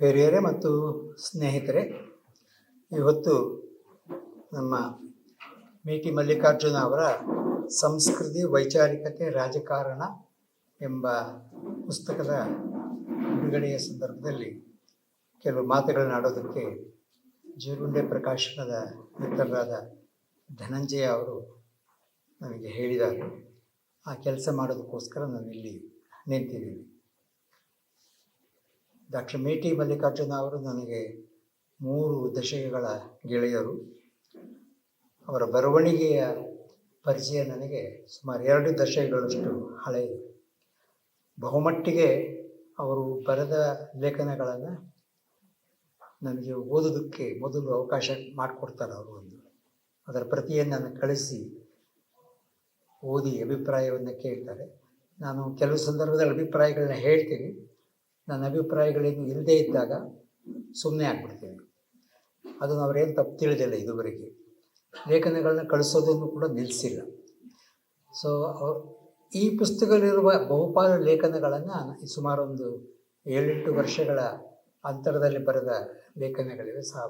ಹಿರಿಯರೇ ಮತ್ತು ಸ್ನೇಹಿತರೆ, ಇವತ್ತು ನಮ್ಮ ಟಿ ಮಲ್ಲಿಕಾರ್ಜುನ ಅವರ ಸಂಸ್ಕೃತಿ ವೈಚಾರಿಕತೆ ರಾಜಕಾರಣ ಎಂಬ ಪುಸ್ತಕದ ಬಿಡುಗಡೆಯ ಸಂದರ್ಭದಲ್ಲಿ ಕೆಲವು ಮಾತುಗಳನ್ನು ಆಡೋದಕ್ಕೆ ಜೀರುಂಡೆ ಪ್ರಕಾಶನದ ಮಿತ್ರರಾದ ಧನಂಜಯ ಅವರು ನನಗೆ ಹೇಳಿದ್ದಾರೆ. ಆ ಕೆಲಸ ಮಾಡೋದಕ್ಕೋಸ್ಕರ ನಾನು ಇಲ್ಲಿ ನಿಂತಿದ್ದೀನಿ ಡಾಕ್ಟರ್ ಮೇಟಿ ಮಲ್ಲಿಕಾರ್ಜುನ ಅವರು ನನಗೆ ಮೂರು ದಶಕಗಳ ಗೆಳೆಯರು. ಅವರ ಬರವಣಿಗೆಯ ಪರಿಚಯ ನನಗೆ ಸುಮಾರು ಎರಡು ದಶಕಗಳಷ್ಟು ಹಳೆಯದು ಬಹುಮಟ್ಟಿಗೆ ಅವರು ಬರೆದ ಲೇಖನಗಳನ್ನು ನನಗೆ ಓದೋದಕ್ಕೆ ಮೊದಲು ಅವಕಾಶ ಮಾಡಿಕೊಡ್ತಾರೆ ಅವರು ಒಂದು. ಅದರ ಪ್ರತಿಯನ್ನು ನಾನು ಕಳಿಸಿ ಓದಿ ಅಭಿಪ್ರಾಯವನ್ನು ಕೇಳ್ತಾರೆ. ನಾನು ಕೆಲವು ಸಂದರ್ಭದಲ್ಲಿ ಅಭಿಪ್ರಾಯಗಳನ್ನ ಹೇಳ್ತೀನಿ. ನನ್ನ ಅಭಿಪ್ರಾಯಗಳೇನು ಇಲ್ಲದೇ ಇದ್ದಾಗ ಸುಮ್ಮನೆ ಆಗ್ಬಿಡ್ತೀನಿ. ಅದನ್ನು ಅವರೇನು ತಪ್ಪು ತಿಳಿದಿಲ್ಲ ಇದುವರೆಗೆ. ಲೇಖನಗಳನ್ನ ಕಳಿಸೋದನ್ನು ಕೂಡ ನಿಲ್ಲಿಸಿಲ್ಲ. ಸೊ ಈ ಪುಸ್ತಕದಲ್ಲಿರುವ ಬಹುಪಾಲು ಲೇಖನಗಳನ್ನು ಸುಮಾರು ಒಂದು ಏಳೆಂಟು ವರ್ಷಗಳ ಅಂತರದಲ್ಲಿ ಬರೆದ ಲೇಖನಗಳಿವೆ. ಸಾ,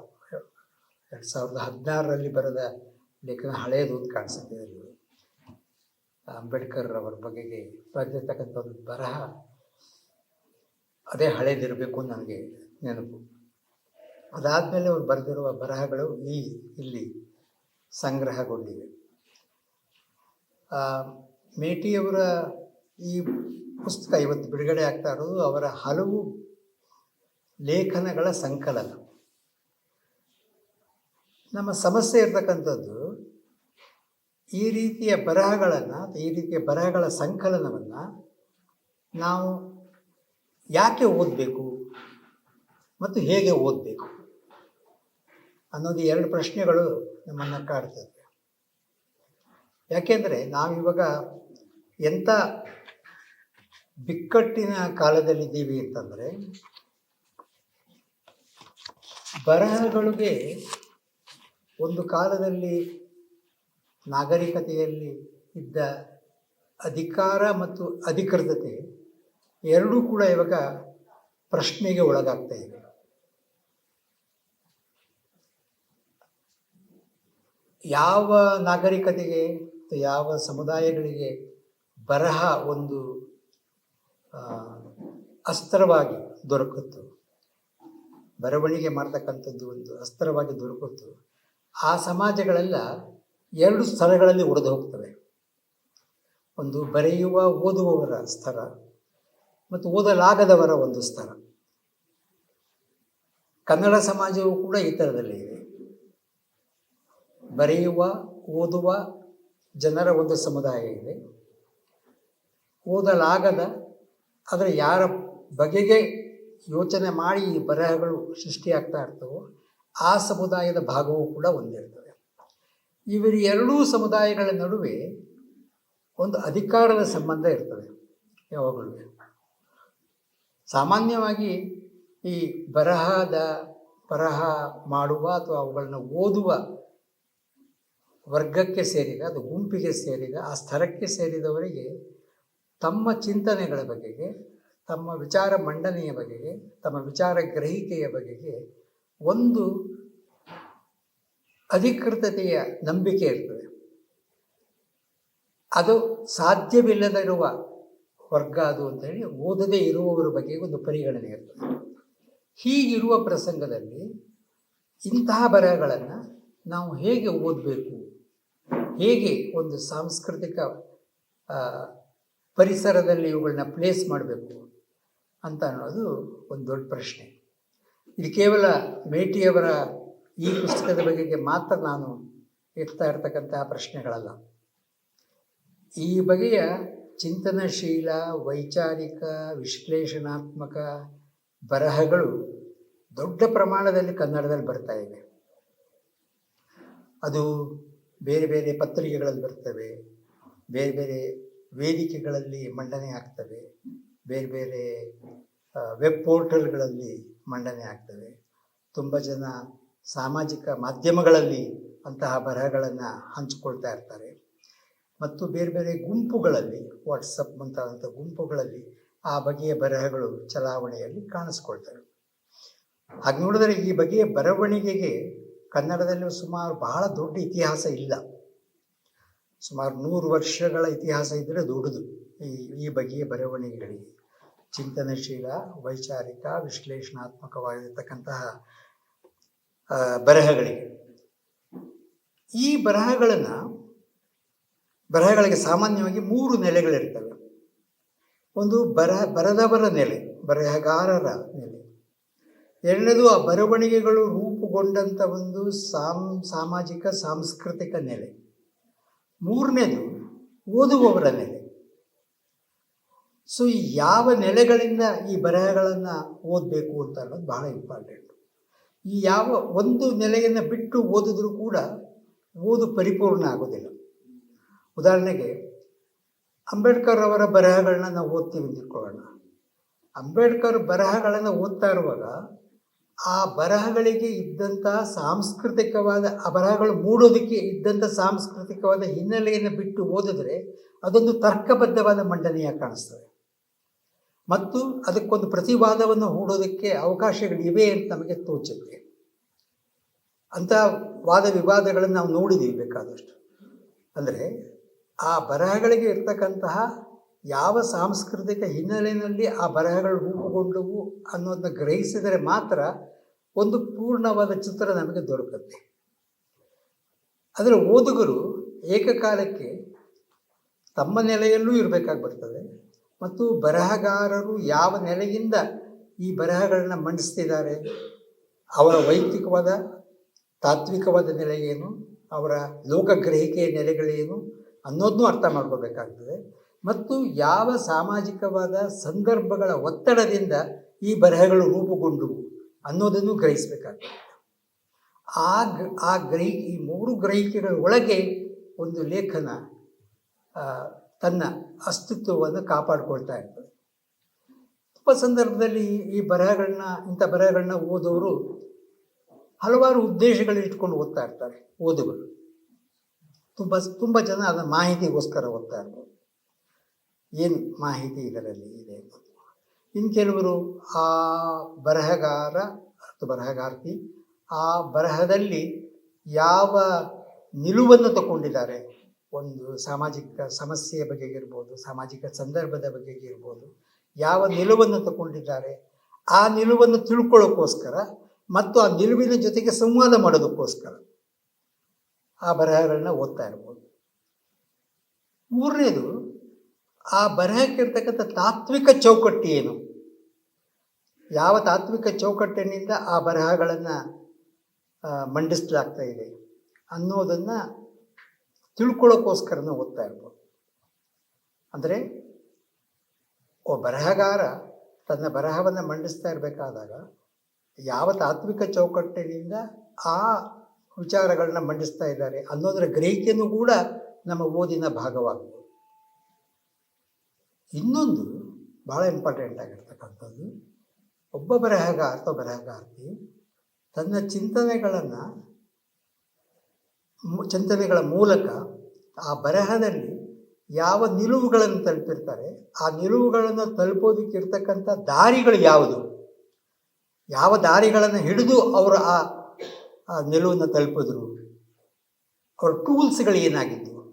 ಎರಡು ಸಾವಿರದ ಹದಿನಾರರಲ್ಲಿ ಬರೆದ ಲೇಖನ ಹಳೆಯದು ಅಂತ ಕಾಣಿಸುತ್ತೆ ಅಂಬೇಡ್ಕರ್ ಅವರ ಬಗೆಗೆ ಬರೆದಿರ್ತಕ್ಕಂಥ ಒಂದು ಬರಹ ಅದೇ ಹಳೇದಿರಬೇಕು ನನಗೆ ನೆನಪು. ಅದಾದಮೇಲೆ ಅವ್ರು ಬರೆದಿರುವ ಬರಹಗಳು ಈ ಇಲ್ಲಿ ಸಂಗ್ರಹಗೊಂಡಿವೆ. ಮೇಟಿಯವರ ಈ ಪುಸ್ತಕ ಇವತ್ತು ಬಿಡುಗಡೆ ಆಗ್ತಾ ಇರೋದು ಅವರ ಹಲವು ಲೇಖನಗಳ ಸಂಕಲನ. ನಮ್ಮ ಸಮಸ್ಯೆ ಇರತಕ್ಕಂಥದ್ದು ಈ ರೀತಿಯ ಬರಹಗಳನ್ನು, ಈ ರೀತಿಯ ಬರಹಗಳ ಸಂಕಲನವನ್ನು ನಾವು ಯಾಕೆ ಓದಬೇಕು? ಮತ್ತು ಹೇಗೆ ಓದಬೇಕು? ಅನ್ನೋದು ಎರಡು ಪ್ರಶ್ನೆಗಳು ನಮ್ಮನ್ನು ಕಾಡ್ತದೆ ಯಾಕೆಂದರೆ ನಾವಿವಾಗ ಎಂಥ ಬಿಕ್ಕಟ್ಟಿನ ಕಾಲದಲ್ಲಿದ್ದೀವಿ ಅಂತಂದರೆ, ಬರಹಗಳಿಗೆ ಒಂದು ಕಾಲದಲ್ಲಿ ನಾಗರಿಕತೆಯಲ್ಲಿ ಇದ್ದ ಅಧಿಕಾರ ಮತ್ತು ಅಧಿಕೃತತೆ ಎರಡೂ ಕೂಡ ಇವಾಗ ಪ್ರಶ್ನೆಗೆ ಒಳಗಾಗ್ತಾ ಇವೆ ಯಾವ ನಾಗರಿಕತೆಗೆ ಯಾವ ಸಮುದಾಯಗಳಿಗೆ ಬರಹ ಒಂದು ಅಸ್ತ್ರವಾಗಿ ದೊರಕುತ್ತು, ಬರವಣಿಗೆ ಮಾಡ್ತಕ್ಕಂಥದ್ದು ಒಂದು ಅಸ್ತ್ರವಾಗಿ ದೊರಕುತ್ತು, ಆ ಸಮಾಜಗಳೆಲ್ಲ ಎರಡು ಸ್ಥಳಗಳಲ್ಲಿ ಒಡೆದು ಹೋಗ್ತವೆ. ಒಂದು ಬರೆಯುವ, ಓದುವವರ ಸ್ಥಳ ಮತ್ತು ಓದಲಾಗದವರ ಒಂದು ಸ್ಥಳ. ಕನ್ನಡ ಸಮಾಜವು ಕೂಡ ಈ ಥರದಲ್ಲಿ ಇದೆ. ಬರೆಯುವ, ಓದುವ ಜನರ ಒಂದು ಸಮುದಾಯ ಇದೆ. ಓದಲಾಗದ, ಆದರೆ ಯಾರ ಬಗೆಗೆ ಯೋಚನೆ ಮಾಡಿ ಈ ಬರಹಗಳು ಸೃಷ್ಟಿಯಾಗ್ತಾ ಇರ್ತವೋ ಆ ಸಮುದಾಯದ ಭಾಗವೂ ಕೂಡ ಒಂದಿರ್ತದೆ. ಇವರ ಎರಡೂ ಸಮುದಾಯಗಳ ನಡುವೆ ಒಂದು ಅಧಿಕಾರದ ಸಂಬಂಧ ಇರ್ತದೆ ಯಾವಾಗಲೂ. ಸಾಮಾನ್ಯವಾಗಿ ಈ ಬರಹದ, ಬರಹ ಮಾಡುವ ಅಥವಾ ಅವುಗಳನ್ನು ಓದುವ ವರ್ಗಕ್ಕೆ ಸೇರಿದ, ಅದು ಗುಂಪಿಗೆ ಸೇರಿದ, ಆ ಸ್ಥಳಕ್ಕೆ ಸೇರಿದವರಿಗೆ ತಮ್ಮ ಚಿಂತನೆಗಳ ಬಗೆಗೆ, ತಮ್ಮ ವಿಚಾರ ಮಂಡನೆಯ ಬಗೆಗೆ, ತಮ್ಮ ವಿಚಾರ ಗ್ರಹಿಕೆಯ ಬಗೆಗೆ ಒಂದು ಅಧಿಕೃತತೆಯ ನಂಬಿಕೆ ಇರ್ತದೆ. ಅದು ಸಾಧ್ಯವಿಲ್ಲದಿರುವ ವರ್ಗ ಅದು ಅಂತೇಳಿ ಓದದೇ ಇರುವವರ ಬಗ್ಗೆ ಒಂದು ಪರಿಗಣನೆ ಇರ್ತದೆ. ಹೀಗಿರುವ ಪ್ರಸಂಗದಲ್ಲಿ ಇಂತಹ ಬರಹಗಳನ್ನು ನಾವು ಹೇಗೆ ಓದಬೇಕು? ಹೇಗೆ ಒಂದು ಸಾಂಸ್ಕೃತಿಕ ಪರಿಸರದಲ್ಲಿ ಇವುಗಳನ್ನ ಪ್ಲೇಸ್ ಮಾಡಬೇಕು ಅಂತ ಅನ್ನೋದು ಒಂದು ದೊಡ್ಡ ಪ್ರಶ್ನೆ. ಇದು ಕೇವಲ ಮೇಟಿಯವರ ಈ ಪುಸ್ತಕದ ಬಗೆಗೆ ಮಾತ್ರ ನಾನು ಎತ್ತಾ ಇರ್ತಕ್ಕಂತಹ ಪ್ರಶ್ನೆಗಳಲ್ಲ. ಈ ಬಗೆಯ ಚಿಂತನಶೀಲ, ವೈಚಾರಿಕ, ವಿಶ್ಲೇಷಣಾತ್ಮಕ ಬರಹಗಳು ದೊಡ್ಡ ಪ್ರಮಾಣದಲ್ಲಿ ಕನ್ನಡದಲ್ಲಿ ಬರ್ತಾ ಇವೆ ಅದು ಬೇರೆ ಬೇರೆ ಪತ್ರಿಕೆಗಳಲ್ಲಿ ಬರ್ತವೆ, ಬೇರೆ ಬೇರೆ ವೇದಿಕೆಗಳಲ್ಲಿ ಮಂಡನೆ ಆಗ್ತವೆ, ಬೇರೆ ಬೇರೆ ವೆಬ್ ಪೋರ್ಟಲ್ಗಳಲ್ಲಿ ಮಂಡನೆ ಆಗ್ತವೆ. ತುಂಬ ಜನ ಸಾಮಾಜಿಕ ಮಾಧ್ಯಮಗಳಲ್ಲಿ ಅಂತಹ ಬರಹಗಳನ್ನು ಹಂಚಿಕೊಳ್ತಾ ಇರ್ತಾರೆ. ಮತ್ತು ಬೇರೆ ಬೇರೆ ಗುಂಪುಗಳಲ್ಲಿ ವಾಟ್ಸಪ್ ಮುಂತಾದಂಥ ಗುಂಪುಗಳಲ್ಲಿ ಆ ಬಗೆಯ ಬರಹಗಳು ಚಲಾವಣೆಯಲ್ಲಿ ಕಾಣಿಸ್ಕೊಳ್ತವೆ. ಹಾಗೆ ನೋಡಿದರೆ ಈ ಬಗೆಯ ಬರವಣಿಗೆಗೆ ಕನ್ನಡದಲ್ಲಿ ಸುಮಾರು ಬಹಳ ದೊಡ್ಡ ಇತಿಹಾಸ ಇಲ್ಲ. ಸುಮಾರು ನೂರು ವರ್ಷಗಳ ಇತಿಹಾಸ ಇದ್ದರೆ ದೊಡ್ಡದು ಈ ಈ ಬಗೆಯ ಬರವಣಿಗೆಗಳಿಗೆ. ಚಿಂತನಶೀಲ, ವೈಚಾರಿಕ, ವಿಶ್ಲೇಷಣಾತ್ಮಕವಾಗಿರ್ತಕ್ಕಂತಹ ಬರಹಗಳಿಗೆ. ಈ ಬರಹಗಳನ್ನು ಬರಹಗಳಿಗೆ ಸಾಮಾನ್ಯವಾಗಿ ಮೂರು ನೆಲೆಗಳಿರ್ತವೆ. ಒಂದು ಬರಹ ಬರದವರ ನೆಲೆ, ಬರಹಗಾರರ ನೆಲೆ. ಎರಡನೇದು ಆ ಬರವಣಿಗೆಗಳು ರೂಪುಗೊಂಡಂಥ ಒಂದು ಸಾಮ್, ಸಾಮಾಜಿಕ, ಸಾಂಸ್ಕೃತಿಕ ನೆಲೆ. ಮೂರನೇದು ಓದುವವರ ನೆಲೆ. ಸೊ ಯಾವ ನೆಲೆಗಳಿಂದ ಈ ಬರಹಗಳನ್ನು ಓದಬೇಕು ಅಂತ ಅನ್ನೋದು ಬಹಳ ಇಂಪಾರ್ಟೆಂಟ್ ಈ ಯಾವ ಒಂದು ನೆಲೆಯನ್ನು ಬಿಟ್ಟು ಓದಿದ್ರೂ ಕೂಡ ಓದು ಪರಿಪೂರ್ಣ ಆಗೋದಿಲ್ಲ. ಉದಾಹರಣೆಗೆ, ಅಂಬೇಡ್ಕರ್ ಅವರ ಬರಹಗಳನ್ನ ನಾವು ಓದ್ತೀವಿ ಅಂತ ತಿಳ್ಕೊಳ್ಳೋಣ. ಅಂಬೇಡ್ಕರ್ ಬರಹಗಳನ್ನು ಓದ್ತಾ ಇರುವಾಗ, ಆ ಬರಹಗಳಿಗೆ ಇದ್ದಂಥ ಸಾಂಸ್ಕೃತಿಕವಾದ, ಆ ಬರಹಗಳು ಮೂಡೋದಕ್ಕೆ ಇದ್ದಂಥ ಸಾಂಸ್ಕೃತಿಕವಾದ ಹಿನ್ನೆಲೆಯನ್ನು ಬಿಟ್ಟು ಓದಿದ್ರೆ, ಅದೊಂದು ತರ್ಕಬದ್ಧವಾದ ಮಂಡನೆಯಾಗಿ ಕಾಣಿಸ್ತದೆ. ಮತ್ತು ಅದಕ್ಕೊಂದು ಪ್ರತಿವಾದವನ್ನು ಹೂಡೋದಕ್ಕೆ ಅವಕಾಶಗಳಿವೆ ಅಂತ ನಮಗೆ ತೋಚುತ್ತೆ. ಅಂಥ ವಾದ ವಿವಾದಗಳನ್ನು ನಾವು ನೋಡಿದ್ದೀವಿ ಬೇಕಾದಷ್ಟು. ಅಂದರೆ ಆ ಬರಹಗಳಿಗೆ ಇರ್ತಕ್ಕಂತಹ ಯಾವ ಸಾಂಸ್ಕೃತಿಕ ಹಿನ್ನೆಲೆಯಲ್ಲಿ ಆ ಬರಹಗಳು ರೂಪುಗೊಂಡವು ಅನ್ನೋದನ್ನ ಗ್ರಹಿಸಿದರೆ ಮಾತ್ರ ಒಂದು ಪೂರ್ಣವಾದ ಚಿತ್ರ ನಮಗೆ ದೊರಕುತ್ತೆ. ಅದರ ಓದುಗರು ಏಕಕಾಲಕ್ಕೆ ತಮ್ಮ ನೆಲೆಯಲ್ಲೂ ಇರಬೇಕಾಗಿ ಮತ್ತು ಬರಹಗಾರರು ಯಾವ ನೆಲೆಯಿಂದ ಈ ಬರಹಗಳನ್ನು ಮಂಡಿಸ್ತಿದ್ದಾರೆ, ಅವರ ವೈಯಕ್ತಿಕವಾದ ತಾತ್ವಿಕವಾದ ನೆಲೆ ಏನು, ಅವರ ಲೋಕಗ್ರಹಿಕೆಯ ನೆಲೆಗಳೇನು ಅನ್ನೋದನ್ನೂ ಅರ್ಥ ಮಾಡ್ಕೋಬೇಕಾಗ್ತದೆ. ಮತ್ತು ಯಾವ ಸಾಮಾಜಿಕವಾದ ಸಂದರ್ಭಗಳ ಒತ್ತಡದಿಂದ ಈ ಬರಹಗಳು ರೂಪುಗೊಂಡವು ಅನ್ನೋದನ್ನು ಗ್ರಹಿಸಬೇಕಾಗ್ತದೆ. ಆ ಆ ಗ್ರಹಿ, ಈ ಮೂರು ಗ್ರಹಿಕೆಗಳ ಒಳಗೆ ಒಂದು ಲೇಖನ ತನ್ನ ಅಸ್ತಿತ್ವವನ್ನು ಕಾಪಾಡಿಕೊಳ್ತಾ ಇರ್ತದೆ. ತುಂಬ ಸಂದರ್ಭದಲ್ಲಿ ಈ ಬರಹಗಳನ್ನ, ಇಂಥ ಬರಹಗಳನ್ನ ಓದೋರು ಹಲವಾರು ಉದ್ದೇಶಗಳಿಟ್ಕೊಂಡು ಓದ್ತಾ ಇರ್ತಾರೆ ಓದುಗಳು ತುಂಬ ತುಂಬ ಜನ ಅದನ್ನ ಮಾಹಿತಿಗೋಸ್ಕರ ಓದ್ತಾ ಇರ್ಬೋದು. ಏನು ಮಾಹಿತಿ ಇದರಲ್ಲಿ ಇದೆ. ಇನ್ನು ಕೆಲವರು ಆ ಬರಹಗಾರ ಅಥವಾ ಬರಹಗಾರ್ತಿ ಆ ಬರಹದಲ್ಲಿ ಯಾವ ನಿಲುವನ್ನು ತಗೊಂಡಿದ್ದಾರೆ ಒಂದು ಸಾಮಾಜಿಕ ಸಮಸ್ಯೆಯ ಬಗೆಗಿರ್ಬೋದು ಸಾಮಾಜಿಕ ಸಂದರ್ಭದ ಬಗೆಗಿರ್ಬೋದು ಯಾವ ನಿಲುವನ್ನು ತಗೊಂಡಿದ್ದಾರೆ ಆ ನಿಲುವನ್ನು ತಿಳ್ಕೊಳ್ಳೋಕ್ಕೋಸ್ಕರ ಮತ್ತು ಆ ನಿಲುವಿನ ಜೊತೆಗೆ ಸಂವಾದ ಮಾಡೋದಕ್ಕೋಸ್ಕರ. ಆ ಬರಹಗಳನ್ನ ಓದ್ತಾ ಇರ್ಬೋದು. ಮೂರನೇದು, ಆ ಬರಹಕ್ಕಿರ್ತಕ್ಕಂಥ ತಾತ್ವಿಕ ಚೌಕಟ್ಟು ಏನು? ಯಾವ ತಾತ್ವಿಕ ಚೌಕಟ್ಟಿನಿಂದ ಆ ಬರಹಗಳನ್ನು ಮಂಡಿಸಲಾಗ್ತಾ ಇದೆ ಅನ್ನೋದನ್ನು ತಿಳ್ಕೊಳ್ಳೋಕ್ಕೋಸ್ಕರನೂ ಓದ್ತಾ ಇರ್ಬೋದು. ಅಂದರೆ ಒ ಬರಹಗಾರ ತನ್ನ ಬರಹವನ್ನು ಮಂಡಿಸ್ತಾ ಇರಬೇಕಾದಾಗ ಯಾವ ತಾತ್ವಿಕ ಚೌಕಟ್ಟಿನಿಂದ ಆ ವಿಚಾರಗಳನ್ನ ಮಂಡಿಸ್ತಾ ಇದ್ದಾರೆ ಅನ್ನೋದರ ಗ್ರಹಿಕೆಯೂ ಕೂಡ ನಮ್ಮ ಓದಿನ ಭಾಗವಾಗ್ಬೋದು. ಇನ್ನೊಂದು ಭಾಳ ಇಂಪಾರ್ಟೆಂಟ್ ಆಗಿರ್ತಕ್ಕಂಥದ್ದು, ಒಬ್ಬ ಬರಹಗಾರ ಅಥವಾ ಬರಹಗಾರ್ತಿ ತನ್ನ ಚಿಂತನೆಗಳನ್ನು ಚಿಂತನೆಗಳ ಮೂಲಕ ಆ ಬರಹದಲ್ಲಿ ಯಾವ ನಿಲುವುಗಳನ್ನು ತಲುಪಿರ್ತಾರೆ, ಆ ನಿಲುವುಗಳನ್ನು ತಲುಪೋದಕ್ಕಿರ್ತಕ್ಕಂಥ ದಾರಿಗಳು ಯಾವುದು? ಯಾವ ದಾರಿಗಳನ್ನು ಹಿಡಿದು ಅವರು ಆ ಆ ನಿಲುವನ್ನು ತಲುಪಿದ್ರು. ಅವ್ರ ಟೂಲ್ಸ್ಗಳು ಏನಾಗಿದ್ದವು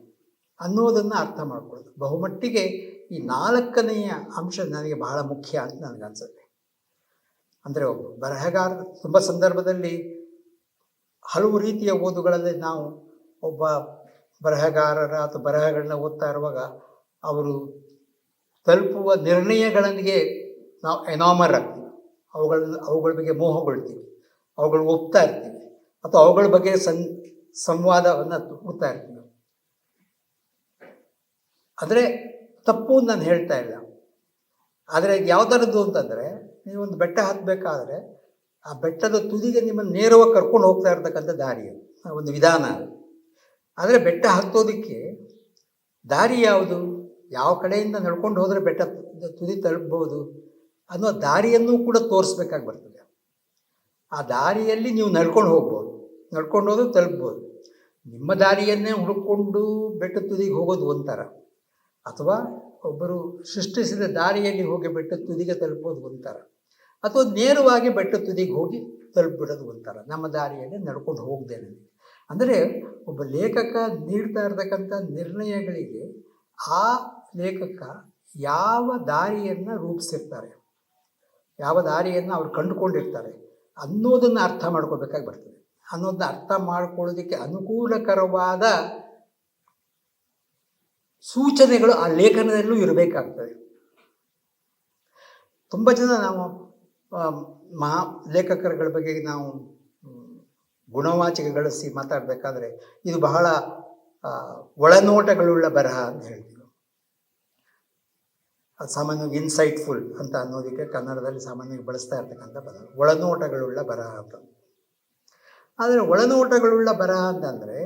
ಅನ್ನೋದನ್ನು ಅರ್ಥ ಮಾಡ್ಕೊಳ್ಳೋದು. ಬಹುಮಟ್ಟಿಗೆ ಈ ನಾಲ್ಕನೆಯ ಅಂಶ ನನಗೆ ಬಹಳ ಮುಖ್ಯ ಅಂತ ನನಗನ್ಸುತ್ತೆ ಅಂದರೆ ಒಬ್ಬ ಬರಹಗಾರ, ತುಂಬ ಸಂದರ್ಭದಲ್ಲಿ ಹಲವು ರೀತಿಯ ಓದುಗಳಲ್ಲಿ ನಾವು ಒಬ್ಬ ಬರಹಗಾರರ ಅಥವಾ ಬರಹಗಳನ್ನ ಓದ್ತಾ ಇರುವಾಗ ಅವರು ತಲುಪುವ ನಿರ್ಣಯಗಳಿಗೆ ನಾವು ಎನಾಮರ್ ಆಗ್ತೀವಿ. ಅವುಗಳ ಅವುಗಳ ಬಗ್ಗೆ ಮೋಹಗೊಳ್ತೀವಿ. ಅವುಗಳು ಒಪ್ತಾ ಇರ್ತೀವಿ. ಅಥವಾ ಅವುಗಳ ಬಗ್ಗೆ ಸಂ, ಸಂವಾದವನ್ನು ಹುಡ್ತಾ ಇರ್ತೀವಿ. ಆದರೆ ತಪ್ಪು ನಾನು ಹೇಳ್ತಾ ಇಲ್ಲ. ಆದರೆ ಯಾವ ಥರದ್ದು ಅಂತಂದರೆ ಒಂದು ಬೆಟ್ಟ ಹತ್ತಬೇಕಾದ್ರೆ ಆ ಬೆಟ್ಟದ ತುದಿಗೆ ನಿಮ್ಮನ್ನು ನೇರವಾಗಿ ಕರ್ಕೊಂಡು ಹೋಗ್ತಾ ಇರ್ತಕ್ಕಂಥ ದಾರಿ ಒಂದು ವಿಧಾನ ಆದರೆ ಬೆಟ್ಟ ಹತ್ತೋದಕ್ಕೆ ದಾರಿ ಯಾವುದು? ಯಾವ ಕಡೆಯಿಂದ ನಡ್ಕೊಂಡು ಹೋದರೆ ಬೆಟ್ಟ ತುದಿ ತಲುಪ್ಬೋದು ಅನ್ನೋ ದಾರಿಯನ್ನು ಕೂಡ ತೋರಿಸ್ಬೇಕಾಗಿ ಬರ್ತದೆ. ಆ ದಾರಿಯಲ್ಲಿ ನೀವು ನಡ್ಕೊಂಡು ಹೋಗ್ಬೋದು. ನಡ್ಕೊಂಡು ಹೋದ್ರೆ ತಲುಪ್ಬೋದು. ನಿಮ್ಮ ದಾರಿಯನ್ನೇ ಹುಡುಕೊಂಡು ಬೆಟ್ಟ ತುದಿಗೆ ಹೋಗೋದು ಒಂಥರ. ಅಥವಾ ಒಬ್ಬರು ಸೃಷ್ಟಿಸಿದ ದಾರಿಯಲ್ಲಿ ಹೋಗಿ ಬೆಟ್ಟ ತುದಿಗೆ ತಲುಪೋದು ಒಂಥರ. ಅಥವಾ ನೇರವಾಗಿ ಬೆಟ್ಟ ತುದಿಗೆ ಹೋಗಿ ತಲುಪಿಬಿಡೋದು ಒಂಥರ. ನಮ್ಮ ದಾರಿಯಲ್ಲಿ ನಡ್ಕೊಂಡು ಹೋಗ್ದೇನೆ ಅಂದರೆ ಒಬ್ಬ ಲೇಖಕ ನೀಡ್ತಾ ಇರ್ತಕ್ಕಂಥ ನಿರ್ಣಯಗಳಿಗೆ ಆ ಲೇಖಕ ಯಾವ ದಾರಿಯನ್ನು ರೂಪಿಸಿರ್ತಾರೆ? ಯಾವ ದಾರಿಯನ್ನು ಅವ್ರು ಕಂಡುಕೊಂಡಿರ್ತಾರೆ ಅನ್ನೋದನ್ನು ಅರ್ಥ ಮಾಡ್ಕೋಬೇಕಾಗಿ ಬರ್ತದೆ. ಅನ್ನೋದನ್ನ ಅರ್ಥ ಮಾಡ್ಕೊಳ್ಳೋದಕ್ಕೆ ಅನುಕೂಲಕರವಾದ ಸೂಚನೆಗಳು ಆ ಲೇಖನದಲ್ಲೂ ಇರಬೇಕಾಗ್ತದೆ. ತುಂಬ ಜನ ನಾವು ಮಹಾ ಲೇಖಕರುಗಳ ಬಗ್ಗೆ ನಾವು ಗುಣವಾಚಿಕೆ ಗಳಿಸಿ ಮಾತಾಡಬೇಕಾದ್ರೆ ಇದು ಬಹಳ ಒಳನೋಟಗಳುಳ್ಳ ಬರಹ ಅಂತ ಹೇಳ್ತೀವಿ. ಅದು ಸಾಮಾನ್ಯವಾಗಿ ಇನ್ಸೈಟ್ಫುಲ್ ಅಂತ ಅನ್ನೋದಕ್ಕೆ ಕನ್ನಡದಲ್ಲಿ ಸಾಮಾನ್ಯವಾಗಿ ಬಳಸ್ತಾ ಇರ್ತಕ್ಕಂಥ ಪದ. ಒಳನೋಟಗಳುಳ್ಳ ಬರಹ ಅಂತ. ಆದರೆ ಒಳನೋಟಗಳುಳ್ಳ ಬರಹ ಅಂತಂದರೆ,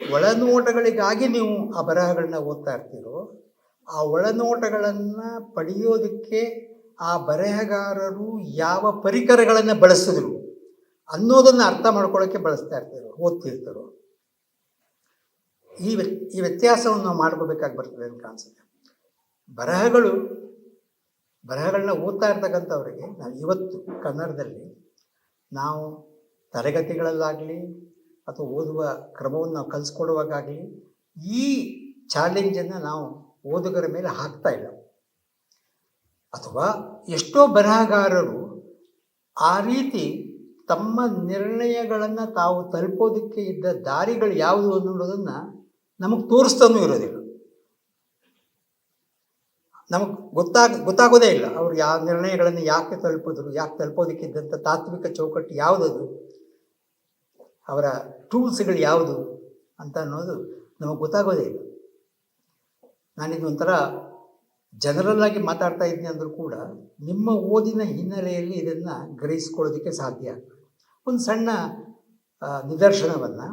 ಒಳನೋಟಗಳಿಗಾಗಿ ನೀವು ಆ ಬರಹಗಳನ್ನ ಓದ್ತಾ ಇರ್ತೀರೋ, ಆ ಒಳನೋಟಗಳನ್ನು ಪಡೆಯೋದಕ್ಕೆ ಆ ಬರಹಗಾರರು ಯಾವ ಪರಿಕರಗಳನ್ನು ಬಳಸಿದ್ರು ಅನ್ನೋದನ್ನು ಅರ್ಥ ಮಾಡ್ಕೊಳ್ಳೋಕ್ಕೆ ಬಳಸ್ತಾ ಇರ್ತೀರೋ ಓದ್ತಿರ್ತಾರೋ ಈ ಈ ವ್ಯತ್ಯಾಸವನ್ನು ನಾವು ಮಾಡ್ಕೋಬೇಕಾಗಿ ಬರ್ತದೆ ಅಂತ ಕಾಣಿಸುತ್ತೆ. ಬರಹಗಳು ಬರಹಗಳನ್ನ ಓದ್ತಾ ಇರ್ತಕ್ಕಂಥವ್ರಿಗೆ ನಾವು ಇವತ್ತು ಕನ್ನಡದಲ್ಲಿ ನಾವು ತರಗತಿಗಳಲ್ಲಾಗಲಿ ಅಥವಾ ಓದುವ ಕ್ರಮವನ್ನು ನಾವು ಕಲಿಸ್ಕೊಡುವಾಗಲಿ ಈ ಚಾಲೆಂಜನ್ನು ನಾವು ಓದುಗರ ಮೇಲೆ ಹಾಕ್ತಾ ಇಲ್ಲ. ಅಥವಾ ಎಷ್ಟೋ ಬರಹಗಾರರು ಆ ರೀತಿ ತಮ್ಮ ನಿರ್ಣಯಗಳನ್ನು ತಾವು ತಲುಪೋದಕ್ಕೆ ಇದ್ದ ದಾರಿಗಳು ಯಾವುದು ಅನ್ನೋದನ್ನು ನಮಗೆ ತೋರಿಸ್ತಾನೂ ಇರೋದಿಲ್ಲ. ನಮಗೆ ಗೊತ್ತಾಗ, ಗೊತ್ತಾಗೋದೇ ಇಲ್ಲ. ಅವರು ಯಾವ ನಿರ್ಣಯಗಳನ್ನು ಯಾಕೆ ತಲುಪಿದ್ರು, ಯಾಕೆ ತಲುಪೋದಕ್ಕಿದ್ದಂಥ ತಾತ್ವಿಕ ಚೌಕಟ್ಟು ಯಾವುದದು? ಅವರ ಟೂಲ್ಸ್ಗಳು ಯಾವುದು ಅಂತ ಅನ್ನೋದು ನಮಗೆ ಗೊತ್ತಾಗೋದೇ ಇಲ್ಲ. ನಾನಿದು ಒಂಥರ ಜನರಲ್ ಆಗಿ ಮಾತಾಡ್ತಾ ಇದ್ದೀನಿ ಅಂದರೂ ಕೂಡ ನಿಮ್ಮ ಓದಿನ ಹಿನ್ನೆಲೆಯಲ್ಲಿ ಇದನ್ನು ಗ್ರಹಿಸ್ಕೊಳ್ಳೋದಕ್ಕೆ ಸಾಧ್ಯ. ಒಂದು ಸಣ್ಣ ನಿದರ್ಶನವನ್ನು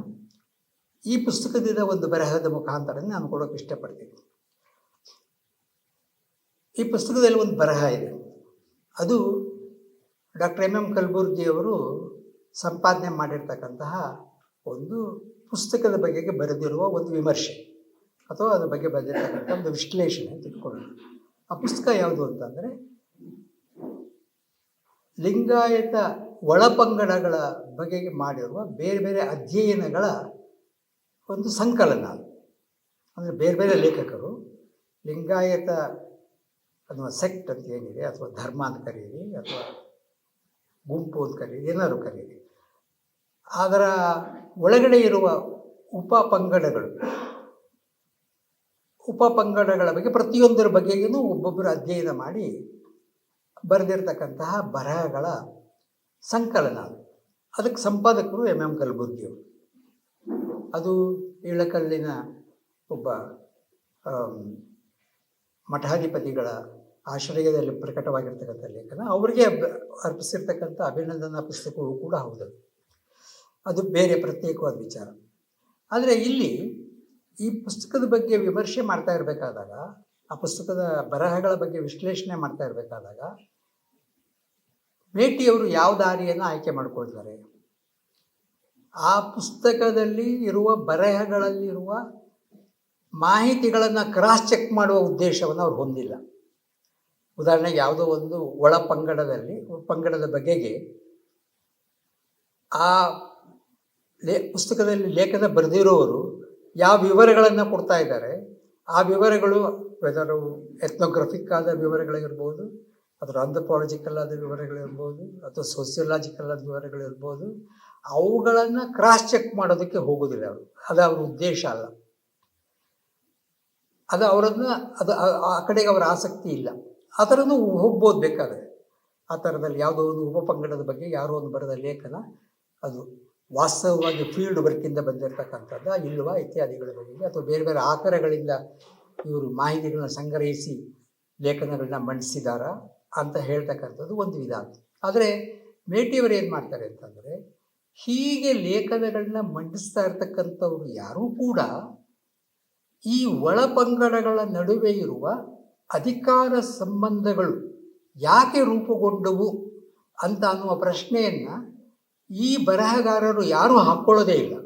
ಈ ಪುಸ್ತಕದಿಂದ ಒಂದು ಬರಹದ ಮುಖಾಂತರ ನಾನು ಕೊಡೋಕೆ ಇಷ್ಟಪಡ್ತೀನಿ. ಈ ಪುಸ್ತಕದಲ್ಲಿ ಒಂದು ಬರಹ ಇದೆ. ಅದು ಡಾಕ್ಟರ್ ಎಂ ಎಂ ಕಲಬುರ್ಗಿಯವರು ಸಂಪಾದನೆ ಮಾಡಿರ್ತಕ್ಕಂತಹ ಒಂದು ಪುಸ್ತಕದ ಬಗೆಗೆ ಬರೆದಿರುವ ಒಂದು ವಿಮರ್ಶೆ ಅಥವಾ ಅದ್ರ ಬಗ್ಗೆ ಬರೆದಿರ್ತಕ್ಕಂಥ ಒಂದು ವಿಶ್ಲೇಷಣೆ ಅಂತ ಆ ಪುಸ್ತಕ ಯಾವುದು ಅಂತಂದರೆ ಲಿಂಗಾಯತ ಒಳಪಂಗಡಗಳ ಬಗೆಗೆ ಮಾಡಿರುವ ಬೇರೆ ಬೇರೆ ಅಧ್ಯಯನಗಳ ಒಂದು ಸಂಕಲನ. ಅದು ಅಂದರೆ ಬೇರೆ ಬೇರೆ ಲೇಖಕರು ಲಿಂಗಾಯತ ಅನ್ನುವ ಸೆಕ್ಟ್ ಅಂತ ಏನಿದೆ ಅಥವಾ ಧರ್ಮ ಅಂತ ಕರೀರಿ ಅಥವಾ ಗುಂಪು ಅಂತ ಕರೀರಿ ಏನಾದರೂ ಕರೀರಿ. ಅದರ ಒಳಗಡೆ ಇರುವ ಉಪ ಪಂಗಡಗಳು ಉಪ ಪಂಗಡಗಳ ಬಗ್ಗೆ ಪ್ರತಿಯೊಂದರ ಬಗೆಗೂ ಒಬ್ಬೊಬ್ಬರು ಅಧ್ಯಯನ ಮಾಡಿ ಬರೆದಿರ್ತಕ್ಕಂತಹ ಬರಹಗಳ ಸಂಕಲನ. ಅದು ಅದಕ್ಕೆ ಸಂಪಾದಕರು ಎಂ ಎಂ. ಕಲಬುರ್ಗಿಯವರು ಅದು ಇಳಕಲ್ಲಿನ ಒಬ್ಬ ಮಠಾಧಿಪತಿಗಳ ಆಶ್ರಯದಲ್ಲಿ ಪ್ರಕಟವಾಗಿರ್ತಕ್ಕಂಥ ಲೇಖನ. ಅವರಿಗೆ ಅರ್ಪಿಸಿರ್ತಕ್ಕಂಥ ಅಭಿನಂದನಾ ಪುಸ್ತಕವೂ ಕೂಡ ಹೌದು ಅದು ಬೇರೆ ಪ್ರತ್ಯೇಕವಾದ ವಿಚಾರ. ಆದರೆ ಇಲ್ಲಿ ಈ ಪುಸ್ತಕದ ಬಗ್ಗೆ ವಿಮರ್ಶೆ ಮಾಡ್ತಾ ಇರಬೇಕಾದಾಗ, ಆ ಪುಸ್ತಕದ ಬರಹಗಳ ಬಗ್ಗೆ ವಿಶ್ಲೇಷಣೆ ಮಾಡ್ತಾ ಇರಬೇಕಾದಾಗ, ಭೇಟಿಯವರು ಯಾವ ದಾರಿಯನ್ನು ಆಯ್ಕೆ ಮಾಡ್ಕೊಳ್ತಾರೆ? ಆ ಪುಸ್ತಕದಲ್ಲಿ ಇರುವ ಬರಹಗಳಲ್ಲಿರುವ ಮಾಹಿತಿಗಳನ್ನು ಕ್ರಾಸ್ ಚೆಕ್ ಮಾಡುವ ಉದ್ದೇಶವನ್ನು ಅವ್ರು ಹೊಂದಿಲ್ಲ. ಉದಾಹರಣೆಗೆ ಯಾವುದೋ ಒಂದು ಒಳ ಪಂಗಡದಲ್ಲಿ, ಪಂಗಡದ ಬಗೆಗೆ ಆ ಲೇ, ಪುಸ್ತಕದಲ್ಲಿ ಲೇಖನ ಬರೆದಿರೋರು ಯಾವ ವಿವರಗಳನ್ನು ಕೊಡ್ತಾ ಇದ್ದಾರೆ, ಆ ವಿವರಗಳು ವೆದರು ಎಥ್ನೋಗ್ರಫಿಕ್ ಆದ ವಿವರಗಳಿರ್ಬೋದು ಅದರ ಆಂಥ್ರೋಪಾಲಜಿಕಲ್ ಆದ ವಿವರಗಳಿರ್ಬೋದು, ಅಥವಾ ಸೋಸಿಯಲಾಜಿಕಲ್ ಆದ ವಿವರಗಳಿರ್ಬೋದು, ಅವುಗಳನ್ನು ಕ್ರಾಸ್ ಚೆಕ್ ಮಾಡೋದಕ್ಕೆ ಹೋಗೋದಿಲ್ಲ ಅವರು. ಅದು ಅವ್ರ ಉದ್ದೇಶ ಅಲ್ಲ. ಅದು ಅವರನ್ನು, ಅದು ಆ- ಕಡೆಗೆ ಅವರ ಆಸಕ್ತಿ ಇಲ್ಲ. ಆ ಥರನೂ ಹೋಗ್ಬೋದು ಬೇಕಾದರೆ. ಆ ಥರದಲ್ಲಿ ಯಾವುದೋ ಒಂದು ಉಪಪಂಗಡದ ಬಗ್ಗೆ ಯಾರೋ ಒಂದು ಬರೆದ ಲೇಖನ, ಅದು ವಾಸ್ತವವಾಗಿ ಫೀಲ್ಡ್ ವರ್ಕಿಂದ ಬಂದಿರತಕ್ಕಂಥದ್ದು ಇಲ್ವಾ ಇತ್ಯಾದಿಗಳ ಬಗ್ಗೆ ಅಥವಾ ಬೇರೆ ಬೇರೆ ಆಕರಗಳಿಂದ ಇವರು ಮಾಹಿತಿಗಳನ್ನ ಸಂಗ್ರಹಿಸಿ ಲೇಖನಗಳನ್ನ ಮಂಡಿಸಿದಾರ ಅಂತ ಹೇಳ್ತಕ್ಕಂಥದ್ದು ಒಂದು ವಿಧಾನ ಆದರೆ ಮೇಟಿಯವರು ಏನು ಮಾಡ್ತಾರೆ ಅಂತಂದರೆ ಹೀಗೆ ಲೇಖನಗಳನ್ನ ಮಂಡಿಸ್ತಾ ಇರ್ತಕ್ಕಂಥವ್ರು ಯಾರೂ ಕೂಡ ಈ ಒಳಪಂಗಡಗಳ ನಡುವೆ ಇರುವ ಅಧಿಕಾರ ಸಂಬಂಧಗಳು ಯಾಕೆ ರೂಪುಗೊಂಡವು ಅಂತ ಅನ್ನುವ ಪ್ರಶ್ನೆಯನ್ನು ಈ ಬರಹಗಾರರು ಯಾರೂ ಹಾಕ್ಕೊಳ್ಳೋದೇ ಇಲ್ಲ.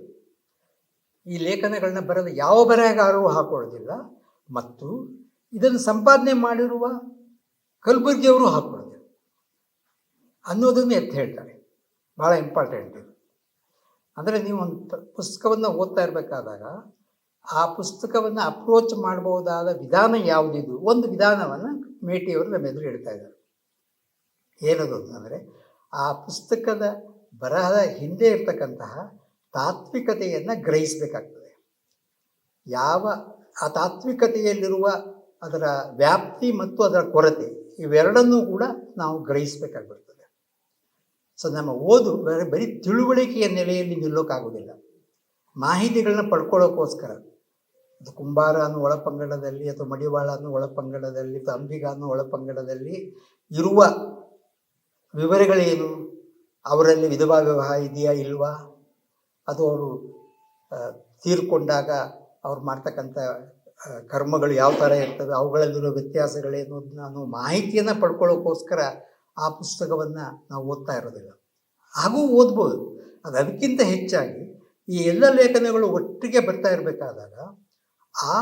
ಈ ಲೇಖನಗಳನ್ನ ಬರೆದ ಯಾವ ಬರಹಗಾರರು ಹಾಕ್ಕೊಳ್ಳೋದಿಲ್ಲ ಮತ್ತು ಇದನ್ನು ಸಂಪಾದನೆ ಮಾಡಿರುವ ಕಲಬುರ್ಗಿಯವರು ಹಾಕ್ಕೊಳ್ಳೋದಿಲ್ಲ ಅನ್ನೋದನ್ನು ಎತ್ತ ಹೇಳ್ತಾರೆ. ಭಾಳ ಇಂಪಾರ್ಟೆಂಟ್ ಇದು. ಅಂದರೆ ನೀವು ಒಂದು ಪುಸ್ತಕವನ್ನು ಓದ್ತಾ ಇರಬೇಕಾದಾಗ ಆ ಪುಸ್ತಕವನ್ನು ಅಪ್ರೋಚ್ ಮಾಡಬಹುದಾದ ವಿಧಾನ ಯಾವುದಿದು? ಒಂದು ವಿಧಾನವನ್ನು ಮೇಟಿಯವರು ನಮ್ಮ ಎದುರು ಹೇಳ್ತಾ ಇದ್ದಾರೆ. ಏನದು ಅಂತಂದರೆ ಆ ಪುಸ್ತಕದ ಬರಹದ ಹಿಂದೆ ಇರ್ತಕ್ಕಂತಹ ತಾತ್ವಿಕತೆಯನ್ನು ಗ್ರಹಿಸಬೇಕಾಗ್ತದೆ. ಯಾವ ಆ ತಾತ್ವಿಕತೆಯಲ್ಲಿರುವ ಅದರ ವ್ಯಾಪ್ತಿ ಮತ್ತು ಅದರ ಕೊರತೆ ಇವೆರಡನ್ನೂ ಕೂಡ ನಾವು ಗ್ರಹಿಸಬೇಕಾಗ್ಬಿಡ್ತದೆ. ಸೊ ನಮ್ಮ ಓದು ಬರೀ ತಿಳುವಳಿಕೆಯ ನೆಲೆಯಲ್ಲಿ ನಿಲ್ಲೋಕ್ಕಾಗೋದಿಲ್ಲ ಮಾಹಿತಿಗಳನ್ನ ಪಡ್ಕೊಳ್ಳೋಕ್ಕೋಸ್ಕರ ಅದು ಕುಂಬಾರ ಅನ್ನೋ ಒಳಪಂಗಡದಲ್ಲಿ ಅಥವಾ ಮಡಿವಾಳ ಅನ್ನೋ ಒಳಪಂಗಡದಲ್ಲಿ ಅಥವಾ ಅಂಬಿಗ ಅನ್ನೋ ಒಳಪಂಗಡದಲ್ಲಿ ಇರುವ ವಿವರಗಳೇನು? ಅವರಲ್ಲಿ ವಿಧವಾ ವಿವಾಹ ಇದೆಯಾ ಇಲ್ವಾ? ಅದು ಅವರು ತೀರ್ಕೊಂಡಾಗ ಅವ್ರು ಮಾಡ್ತಕ್ಕಂಥ ಕರ್ಮಗಳು ಯಾವ ಥರ ಇರ್ತವೆ ಅವುಗಳಲ್ಲಿರೋ ವ್ಯತ್ಯಾಸಗಳೇನು, ಅನ್ನೋ ನಾನು ಮಾಹಿತಿಯನ್ನು ಪಡ್ಕೊಳ್ಳೋಕ್ಕೋಸ್ಕರ ಆ ಪುಸ್ತಕವನ್ನು ನಾವು ಓದ್ತಾ ಇರೋದಿಲ್ಲ. ಹಾಗೂ ಓದ್ಬೋದು. ಅದು ಅದಕ್ಕಿಂತ ಹೆಚ್ಚಾಗಿ ಈ ಎಲ್ಲ ಲೇಖನಗಳು ಒಟ್ಟಿಗೆ ಬರ್ತಾ ಇರಬೇಕಾದಾಗ ಆ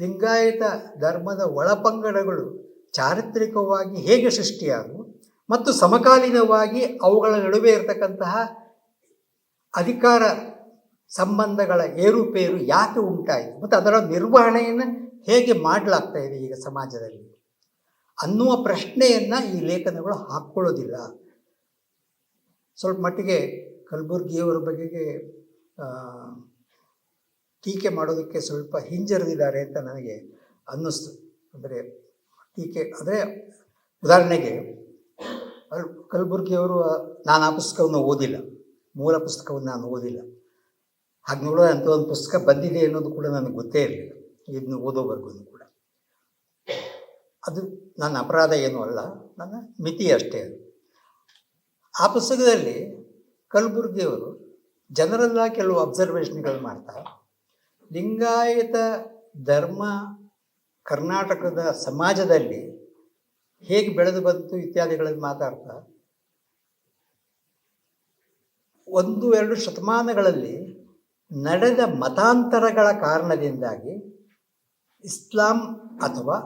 ಲಿಂಗಾಯತ ಧರ್ಮದ ಒಳಪಂಗಡಗಳು ಚಾರಿತ್ರಿಕವಾಗಿ ಹೇಗೆ ಸೃಷ್ಟಿಯಾದವು ಮತ್ತು ಸಮಕಾಲೀನವಾಗಿ ಅವುಗಳ ನಡುವೆ ಇರತಕ್ಕಂತಹ ಅಧಿಕಾರ ಸಂಬಂಧಗಳ ಏರುಪೇರು ಯಾಕೆ ಉಂಟಾಯಿತು ಮತ್ತು ಅದರ ನಿರ್ವಹಣೆಯನ್ನು ಹೇಗೆ ಮಾಡಲಾಗ್ತಾ ಇದೆ ಈಗ ಸಮಾಜದಲ್ಲಿ ಅನ್ನುವ ಪ್ರಶ್ನೆಯನ್ನು ಈ ಲೇಖನಗಳು ಹಾಕ್ಕೊಳ್ಳೋದಿಲ್ಲ. ಸ್ವಲ್ಪ ಮಟ್ಟಿಗೆ ಕಲಬುರ್ಗಿಯವರ ಬಗೆಗೆ ಟೀಕೆ ಮಾಡೋದಕ್ಕೆ ಸ್ವಲ್ಪ ಹಿಂಜರಿದಿದ್ದಾರೆ ಅಂತ ನನಗೆ ಅನ್ನಿಸ್ತು. ಅಂದರೆ ಟೀಕೆ, ಅಂದರೆ ಉದಾಹರಣೆಗೆ ಕಲಬುರ್ಗಿಯವರು, ನಾನು ಆ ಪುಸ್ತಕವನ್ನು ಓದಿಲ್ಲ. ಮೂಲ ಪುಸ್ತಕವನ್ನು ನಾನು ಓದಿಲ್ಲ. ಹಾಗೆ ನೋಡೋ ಅಂಥ ಒಂದು ಪುಸ್ತಕ ಬಂದಿದೆ ಅನ್ನೋದು ಕೂಡ ನನಗೆ ಗೊತ್ತೇ ಇರಲಿಲ್ಲ. ಇದನ್ನು ಓದೋವರೆಗೂ ಕೂಡ. ಅದು ನನ್ನ ಅಪರಾಧ ಏನು ಅಲ್ಲ, ನನ್ನ ಮಿತಿ ಅಷ್ಟೇ ಅದು. ಆ ಪುಸ್ತಕದಲ್ಲಿ ಕಲಬುರ್ಗಿಯವರು ಜನರೆಲ್ಲ ಕೆಲವು ಅಬ್ಸರ್ವೇಷನ್ಗಳು ಮಾಡ್ತಾ, ಲಿಂಗಾಯತ ಧರ್ಮ ಕರ್ನಾಟಕದ ಸಮಾಜದಲ್ಲಿ ಹೇಗೆ ಬೆಳೆದು ಬಂತು ಇತ್ಯಾದಿಗಳಲ್ಲಿ ಮಾತಾಡ್ತಾ, ಒಂದು ಎರಡು ಶತಮಾನಗಳಲ್ಲಿ ನಡೆದ ಮತಾಂತರಗಳ ಕಾರಣದಿಂದಾಗಿ ಇಸ್ಲಾಂ ಅಥವಾ